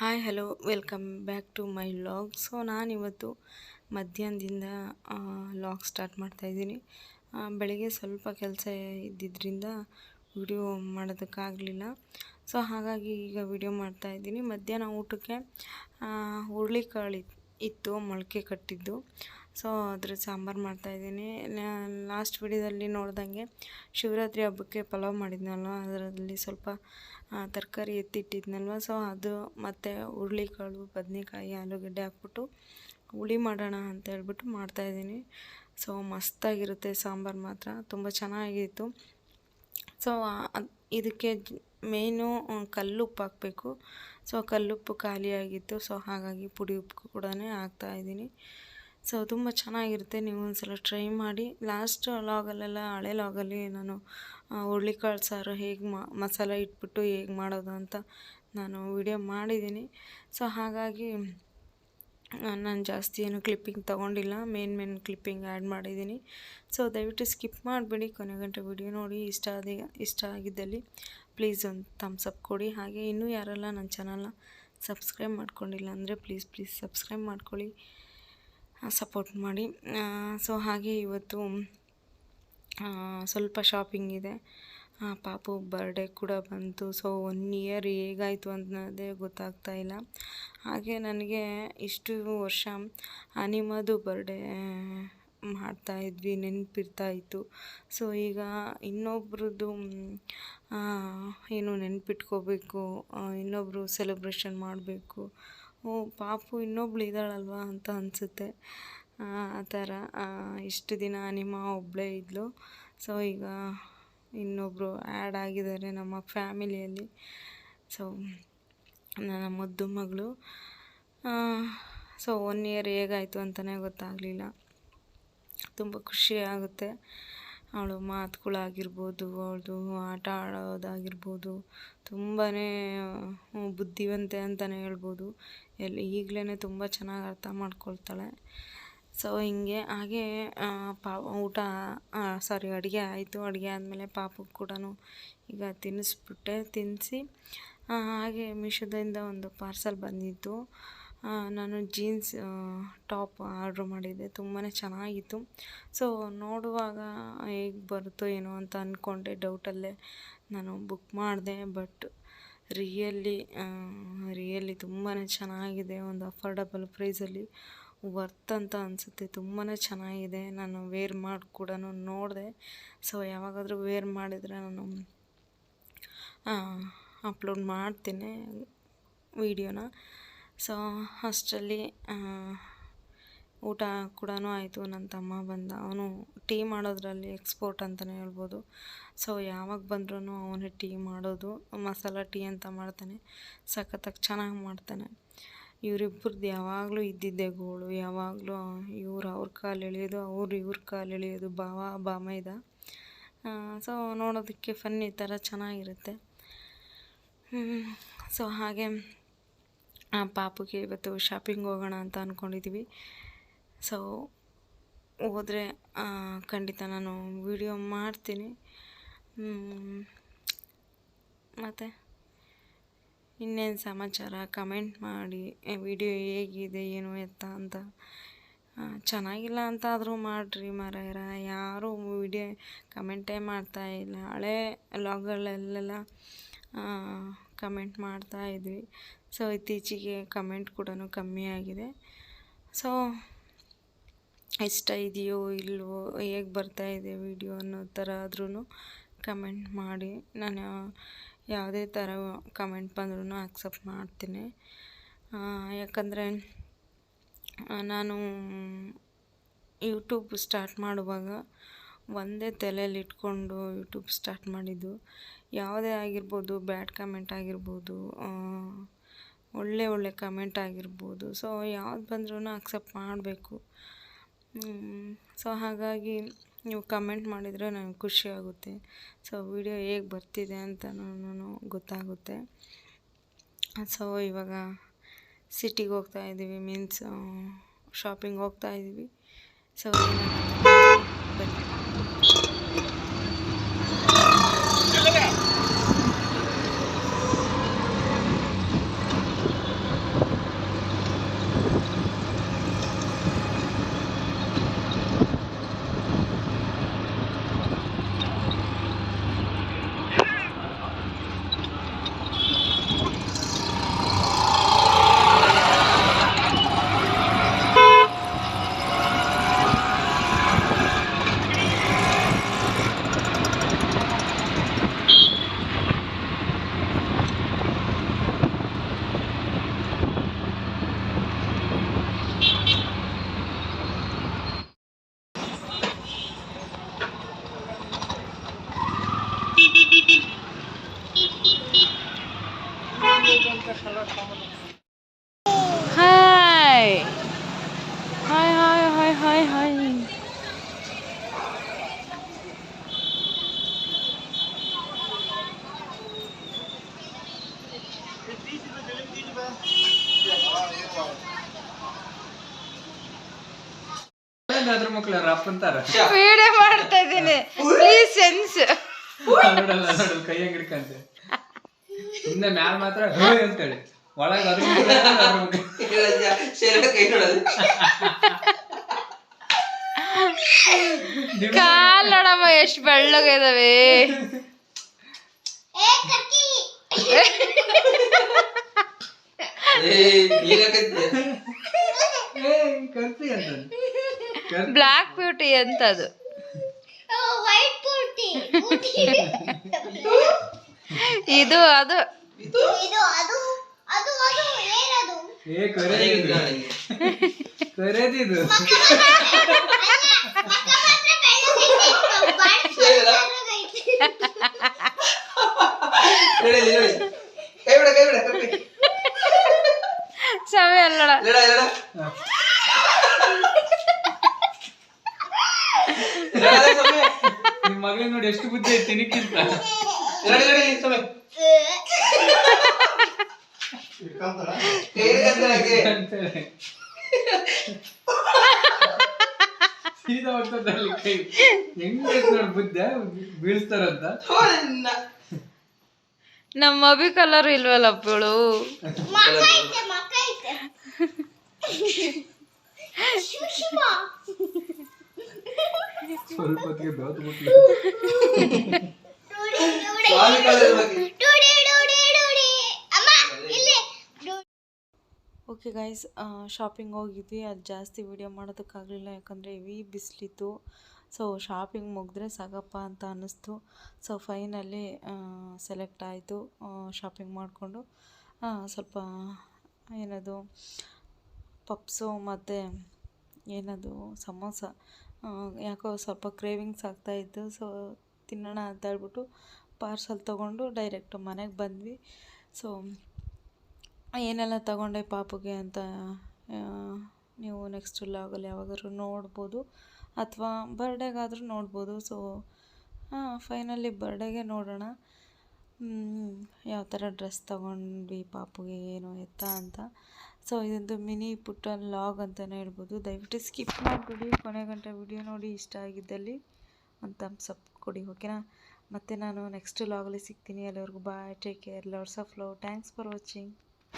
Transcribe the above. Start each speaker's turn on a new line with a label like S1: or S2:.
S1: Hi hello welcome back to my vlog so ನಾನಿವತ್ತು ಮಧ್ಯಾಹ್ನದಿಂದ log start ಮಾಡ್ತಾಯಿದ್ದೀನಿ ಬೆಳಗ್ಗೆ ಸ್ವಲ್ಪ ಕೆಲಸ ಇದ್ದಿದ್ದರಿಂದ ವಿಡಿಯೋ ಮಾಡೋದಕ್ಕಾಗಲಿಲ್ಲ. ಸೊ ಹಾಗಾಗಿ ಈಗ ವಿಡಿಯೋ ಮಾಡ್ತಾಯಿದ್ದೀನಿ ಮಧ್ಯಾಹ್ನ ಊಟಕ್ಕೆ ಹುರುಳಿಕಾಳು ಇತ್ತು, ಮೊಳಕೆ ಕಟ್ಟಿದ್ದು. ಸೊ ಅದ್ರ ಸಾಂಬಾರು ಮಾಡ್ತಾಯಿದ್ದೀನಿ ಲಾಸ್ಟ್ ವಿಡಿಯೋದಲ್ಲಿ ನೋಡ್ದಂಗೆ ಶಿವರಾತ್ರಿ ಹಬ್ಬಕ್ಕೆ ಪಲಾವ್ ಮಾಡಿದ್ನಲ್ವ? ಅದರಲ್ಲಿ ಸ್ವಲ್ಪ ತರಕಾರಿ ಎತ್ತಿಟ್ಟಿದ್ನಲ್ವ? ಸೊ ಅದು ಮತ್ತು ಹುರುಳಿಕಾಳು, ಬದನೆಕಾಯಿ, ಆಲೂಗಡ್ಡೆ ಹಾಕ್ಬಿಟ್ಟು ಹುಳಿ ಮಾಡೋಣ ಅಂತ ಹೇಳ್ಬಿಟ್ಟು ಮಾಡ್ತಾಯಿದ್ದೀನಿ ಸೊ ಮಸ್ತಾಗಿರುತ್ತೆ ಸಾಂಬಾರು ಮಾತ್ರ. ತುಂಬ ಚೆನ್ನಾಗಿತ್ತು. ಸೊ ಇದಕ್ಕೆ ಮೇನು ಕಲ್ಲುಪ್ಪು ಹಾಕಬೇಕು. ಸೊ ಕಲ್ಲುಪ್ಪು ಖಾಲಿಯಾಗಿತ್ತು. ಸೊ ಹಾಗಾಗಿ ಪುಡಿ ಉಪ್ಪು ಕೂಡ ಹಾಕ್ತಾಯಿದ್ದೀನಿ ಸೊ ತುಂಬ ಚೆನ್ನಾಗಿರುತ್ತೆ. ನೀವು ಒಂದ್ಸಲ ಟ್ರೈ ಮಾಡಿ. ಲಾಸ್ಟ್ ಲಾಗಲ್ಲೆಲ್ಲ ಹಳೆ ಲಾಗಲ್ಲಿ ನಾನು ಹುರುಳಿಕಾಳು ಸಾರು ಹೇಗೆ ಮಸಾಲೆ ಇಟ್ಬಿಟ್ಟು ಹೇಗೆ ಮಾಡೋದು ಅಂತ ನಾನು ವಿಡಿಯೋ ಮಾಡಿದ್ದೀನಿ. ಸೊ ಹಾಗಾಗಿ ನಾನು ಜಾಸ್ತಿ ಏನು ಕ್ಲಿಪ್ಪಿಂಗ್ ತೊಗೊಂಡಿಲ್ಲ. ಮೇನ್ ಮೇನ್ ಕ್ಲಿಪ್ಪಿಂಗ್ ಆ್ಯಡ್ ಮಾಡಿದ್ದೀನಿ. ಸೊ ದಯವಿಟ್ಟು ಸ್ಕಿಪ್ ಮಾಡಿಬಿಡಿ. ಕೊನೆ ಗಂಟೆ ವಿಡಿಯೋ ನೋಡಿ. ಇಷ್ಟ ಆದ, ಇಷ್ಟ ಆಗಿದ್ದಲ್ಲಿ ಪ್ಲೀಸ್ ಒಂದು ಥಮ್ಸ್ ಅಪ್ ಕೊಡಿ. ಹಾಗೆ ಇನ್ನೂ ಯಾರೆಲ್ಲ ನನ್ನ ಚಾನಲ್ನ ಸಬ್ಸ್ಕ್ರೈಬ್ ಮಾಡ್ಕೊಂಡಿಲ್ಲ ಅಂದರೆ ಪ್ಲೀಸ್ ಪ್ಲೀಸ್ ಸಬ್ಸ್ಕ್ರೈಬ್ ಮಾಡ್ಕೊಳ್ಳಿ. ಸಪೋರ್ಟ್ ಮಾಡಿ. ಸೊ ಹಾಗೆ ಇವತ್ತು ಸ್ವಲ್ಪ ಶಾಪಿಂಗ್ ಇದೆ. ಪಾಪು ಬರ್ಡೇ ಕೂಡ ಬಂತು. ಸೊ ಒನ್ ಇಯರ್ ಹೇಗಾಯಿತು ಅನ್ನೋದೇ ಗೊತ್ತಾಗ್ತಾ ಇಲ್ಲ. ಹಾಗೆ ನನಗೆ ಇಷ್ಟು ವರ್ಷ ಅನಿಮದು ಬರ್ಡೇ ಮಾಡ್ತಾಯಿದ್ವಿ ನೆನಪಿರ್ತಾಯಿತ್ತು ಸೊ ಈಗ ಇನ್ನೊಬ್ರದ್ದು ಏನು ನೆನಪಿಟ್ಕೋಬೇಕು ಇನ್ನೊಬ್ಬರು ಸೆಲೆಬ್ರೇಷನ್ ಮಾಡಬೇಕು ಓ, ಪಾಪು ಇನ್ನೊಬ್ಳು ಇದ್ದಾಳಲ್ವಾ ಅಂತ ಅನಿಸುತ್ತೆ. ಆ ಥರ ಇಷ್ಟು ದಿನ ನಿಮ್ಮ ಒಬ್ಬಳೇ ಇದ್ಲು. ಸೊ ಈಗ ಇನ್ನೊಬ್ಬರು ಆ್ಯಡ್ ಆಗಿದ್ದಾರೆ ನಮ್ಮ ಫ್ಯಾಮಿಲಿಯಲ್ಲಿ. ಸೊ ನನ್ನ ಮುದ್ದು ಮಗಳು. ಸೊ ಒನ್ ಇಯರ್ ಹೇಗಾಯಿತು ಅಂತಲೇ ಗೊತ್ತಾಗಲಿಲ್ಲ. ತುಂಬ ಖುಷಿ ಆಗುತ್ತೆ. ಅವಳು ಮಾತುಗಳಾಗಿರ್ಬೋದು, ಅವಳದು ಆಟ ಆಡೋದಾಗಿರ್ಬೋದು ತುಂಬಾ ಬುದ್ಧಿವಂತೆ ಅಂತಲೇ ಹೇಳ್ಬೋದು. ಎಲ್ಲಿ ಈಗಲೇ ತುಂಬ ಚೆನ್ನಾಗಿ ಅರ್ಥ ಮಾಡ್ಕೊಳ್ತಾಳೆ. ಸೊ ಹಿಂಗೆ, ಹಾಗೆ ಪಾಪ ಊಟ ಸಾರಿ ಅಡುಗೆ ಆಯಿತು. ಅಡುಗೆ ಆದಮೇಲೆ ಪಾಪಕ್ಕೆ ಕೂಡ ಈಗ ತಿನ್ನಿಸ್ಬಿಟ್ಟೆ, ತಿನ್ನಿಸಿ ಹಾಗೆ ಮೀಶೋದಿಂದ ಒಂದು ಪಾರ್ಸಲ್ ಬಂದಿತ್ತು. ನಾನು ಜೀನ್ಸ್ ಟಾಪ್ ಆರ್ಡ್ರ್ ಮಾಡಿದ್ದೆ. ತುಂಬಾ ಚೆನ್ನಾಗಿತ್ತು. ಸೊ ನೋಡುವಾಗ ಹೇಗೆ ಬರುತ್ತೋ ಏನೋ ಅಂತ ಅಂದ್ಕೊಂಡೆ ಡೌಟಲ್ಲೇ ನಾನು ಬುಕ್ ಮಾಡಿದೆ. ಬಟ್ ರಿಯಲ್ಲಿ ರಿಯಲ್ಲಿ ತುಂಬಾ ಚೆನ್ನಾಗಿದೆ. ಒಂದು ಅಫೋರ್ಡಬಲ್ ಪ್ರೈಸಲ್ಲಿ ವರ್ತ್ ಅಂತ ಅನಿಸುತ್ತೆ. ತುಂಬಾ ಚೆನ್ನಾಗಿದೆ. ನಾನು ವೇರ್ ಮಾಡಿ ಕೂಡ ನೋಡಿದೆ. ಸೊ ಯಾವಾಗಾದರೂ ವೇರ್ ಮಾಡಿದರೆ ನಾನು ಅಪ್ಲೋಡ್ ಮಾಡ್ತೀನಿ. ವೀಡಿಯೋನ ಸೊ ಅಷ್ಟರಲ್ಲಿ ಊಟ ಕೂಡ ಆಯಿತು. ನನ್ನ ತಮ್ಮ ಬಂದ. ಅವನು ಟೀ ಮಾಡೋದ್ರಲ್ಲಿ ಎಕ್ಸ್ಪೋರ್ಟ್ ಅಂತಲೇ ಹೇಳ್ಬೋದು. ಸೊ ಯಾವಾಗ ಬಂದ್ರೂ ಅವನೇ ಟೀ ಮಾಡೋದು, ಮಸಾಲ ಟೀ ಅಂತ ಮಾಡ್ತಾನೆ. ಸಖತ್ತಾಗಿ ಚೆನ್ನಾಗಿ ಮಾಡ್ತಾನೆ. ಇವರಿಬ್ಬರದ್ದು ಯಾವಾಗಲೂ ಇದ್ದಿದ್ದೆ ಗೋಳು. ಯಾವಾಗಲೂ ಇವ್ರು ಅವ್ರ ಕಾಲು ಎಳೆಯೋದು, ಅವ್ರು ಇವ್ರ ಕಾಲು ಎಳೆಯೋದು ಭಾವ ಬಾಮೈದ ಸೊ ನೋಡೋದಕ್ಕೆ ಫನ್ನಿ ಥರ ಚೆನ್ನಾಗಿರುತ್ತೆ. ಸೊ ಹಾಗೆ ಪಾಪುಗೆ ಇವತ್ತು ಶಾಪಿಂಗ್ ಹೋಗೋಣ ಅಂತ ಅಂದ್ಕೊಂಡಿದ್ದೀವಿ ಸೊ ಹೋದರೆ ಖಂಡಿತ ನಾನು ವಿಡಿಯೋ ಮಾಡ್ತೀನಿ. ಮತ್ತು? ಇನ್ನೇನು ಸಮಾಚಾರ? ಕಮೆಂಟ್ ಮಾಡಿ. ವಿಡಿಯೋ ಹೇಗಿದೆ, ಏನು ಎತ್ತ ಅಂತ. ಚೆನ್ನಾಗಿಲ್ಲ ಅಂತ ಆದರೂ ಮಾಡಿರಿ ಮಾರಾಯರ. ಯಾರೂ ವಿಡಿಯೋ ಕಮೆಂಟೇ ಮಾಡ್ತಾಯಿಲ್ಲ ಹಳೇ ಲಾಗ್ಗಳಲ್ಲೆಲ್ಲ ಕಮೆಂಟ್ ಮಾಡ್ತಾ ಇದ್ವಿ. ಸೊ ಇತ್ತೀಚೆಗೆ ಕಮೆಂಟ್ ಕೂಡ ಕಮ್ಮಿ ಆಗಿದೆ. ಸೊ ಇಷ್ಟ ಇದೆಯೋ ಇಲ್ವೋ, ಹೇಗೆ ಇದೆ ವಿಡಿಯೋ ಅನ್ನೋ ಥರ ಆದ್ರೂ ಕಮೆಂಟ್ ಮಾಡಿ. ನಾನು ಯಾವುದೇ ಥರ ಕಮೆಂಟ್ ಬಂದ್ರೂ ಅಕ್ಸೆಪ್ಟ್ ಮಾಡ್ತೀನಿ. ಯಾಕಂದರೆ ನಾನು ಯೂಟ್ಯೂಬ್ ಸ್ಟಾರ್ಟ್ ಮಾಡುವಾಗ ಒಂದೇ ತಲೆಯಲ್ಲಿ ಇಟ್ಕೊಂಡು ಯೂಟ್ಯೂಬ್ ಸ್ಟಾರ್ಟ್ ಮಾಡಿದ್ದು ಯಾವುದೇ ಆಗಿರ್ಬೋದು ಬ್ಯಾಡ್ ಕಮೆಂಟ್ ಆಗಿರ್ಬೋದು ಒಳ್ಳೆ ಒಳ್ಳೆ ಕಮೆಂಟ್ ಆಗಿರ್ಬೋದು. ಸೊ ಯಾವ್ದು ಬಂದ್ರೂ ಅಕ್ಸೆಪ್ಟ್ ಮಾಡಬೇಕು. ಸೊ ಹಾಗಾಗಿ ನೀವು ಕಮೆಂಟ್ ಮಾಡಿದರೆ ನನಗೆ ಖುಷಿ ಆಗುತ್ತೆ. ಸೊ ವಿಡಿಯೋ ಹೇಗೆ ಬರ್ತಿದೆ ಅಂತ ನಾನು ಗೊತ್ತಾಗುತ್ತೆ. ಸೊ ಇವಾಗ ಸಿಟಿಗೆ ಹೋಗ್ತಾ ಇದ್ದೀವಿ ಮೀನ್ಸ್ ಶಾಪಿಂಗ್ ಹೋಗ್ತಾ ಇದ್ದೀವಿ. ಸೊ ಬನ್ನಿ. Hi hi hi hi hi hi
S2: ಅದ್ರ ಮಕ್ಳು ರಫ್ ಅಂತಾರ?
S1: ವಿಡಿಯೋ ಮಾಡ್ತಾ ಇದ್ದೀನಿ. ಪ್ಲೀಸ್ ಸೆನ್ಸ್
S2: ನೋಡಲ್ಲ ನೋಡು ಕೈ ಹಂಗ್ ಹಿಡ್ಕಂತೆ ಸುಮ್ನೆ ಮ್ಯಾಲ ಮಾತ್ರ ಹೇ ಅಂತೇಳಿ. ಒಳಗ
S1: ಕಾಲ್ ನೋಡಮ್ಮ ಎಷ್ಟು ಬೆಳ್ಳಗಿದಾವೆ
S2: ಬ್ಲಾಕ್ ಬ್ಯೂಟಿ ಅಂತ. ಅದು.
S1: ಬ್ಲ್ಯಾಕ್ ಬ್ಯೂಟಿ ಅಂತದು ಇದು ಅದು.
S2: ಏ ಕರೆದಿದು
S1: ಸಮಯ ಅಲ್ಲಡ
S3: ಇಲ್ಲಡ ಇಲ್ಲಡ
S2: ನಿಮ್ ಮಗಳಿಗೆ ನೋಡಿ ಎಷ್ಟು ಬುದ್ಧಿ ಐತೆ ನಿಕ್ಕಿಂತ ಸೀದಾ ಹೋಗ್ತದಲ್ಲಿ ಕೈ ಹೆಂಗ್ ನೋಡಿ ಬುದ್ಧ ಬೀಳ್ತಾರಂತ
S1: ನಮ್ಮ ಅಭಿ ಕಲರ್ ಇಲ್ವಲ್ಲ ಅಪ್ಪಳು?
S2: ಸ್ವಲ್ಪ ಹೊತ್ತಿಗೆ
S3: ಬೆಳೆದು.
S1: ಓಕೆ ಗೈಸ್ ಶಾಪಿಂಗ್ ಹೋಗಿದ್ವಿ. ಅದು ಜಾಸ್ತಿ ವಿಡಿಯೋ ಮಾಡೋದಕ್ಕಾಗಲಿಲ್ಲ, ಯಾಕಂದರೆ ಇವಿ ಬಿಸಿಲಿತ್ತು. ಸೊ ಶಾಪಿಂಗ್ ಮುಗಿದ್ರೆ ಸಾಕಪ್ಪ ಅಂತ ಅನ್ನಿಸ್ತು. ಸೊ ಫೈನಲ್ಲಿ ಸೆಲೆಕ್ಟ್ ಆಯಿತು. ಶಾಪಿಂಗ್ ಮಾಡಿಕೊಂಡು ಸ್ವಲ್ಪ ಏನದು, ಪಪ್ಸು ಮತ್ತು ಏನದು, ಸಮೋಸ ಯಾಕೋ ಸ್ವಲ್ಪ ಕ್ರೇವಿಂಗ್ಸ್ ಆಗ್ತಾಯಿತ್ತು ಸೊ ತಿನ್ನೋಣ ಅಂತ ಹೇಳ್ಬಿಟ್ಟು ಪಾರ್ಸಲ್ ತೊಗೊಂಡು ಡೈರೆಕ್ಟ್ ಮನೆಗೆ ಬಂದ್ವಿ. ಸೊ ಏನೆಲ್ಲ ತಗೊಂಡೆ ಪಾಪುಗೆ ಅಂತ ನೀವು ನೆಕ್ಸ್ಟ್ ಲಾಗಲ್ಲಿ ಯಾವಾಗಾದ್ರೂ ನೋಡ್ಬೋದು ಅಥವಾ ಬರ್ಡೇಗಾದರೂ ನೋಡ್ಬೋದು. ಸೊ ಹಾಂ ಫೈನಲಿ ಬರ್ಡೇಗೆ ನೋಡೋಣ. ಯಾವ ಥರ ಡ್ರೆಸ್ ತಗೊಂಡ್ವಿ ಪಾಪುಗೆ, ಏನು ಎತ್ತ ಅಂತ. ಸೊ ಇದೊಂದು ಮಿನಿ ಪುಟ್ಟ ಲಾಗ್ ಅಂತಲೇ ಹೇಳ್ಬೋದು. ದಯವಿಟ್ಟು ಸ್ಕಿಪ್ ಮಾಡಿಬಿಡಿ. ಕೊನೆ ಗಂಟೆ ವಿಡಿಯೋ ನೋಡಿ ಇಷ್ಟ ಆಗಿದ್ದಲ್ಲಿ ಒಂದು ತಮ್ಸಪ್ ಕೊಡಿ ಓಕೆನಾ ಮತ್ತು ನಾನು ನೆಕ್ಸ್ಟ್ ಲಾಗಲ್ಲಿ ಸಿಗ್ತೀನಿ. ಎಲ್ಲರಿಗೂ bye take care lots of love thanks for watching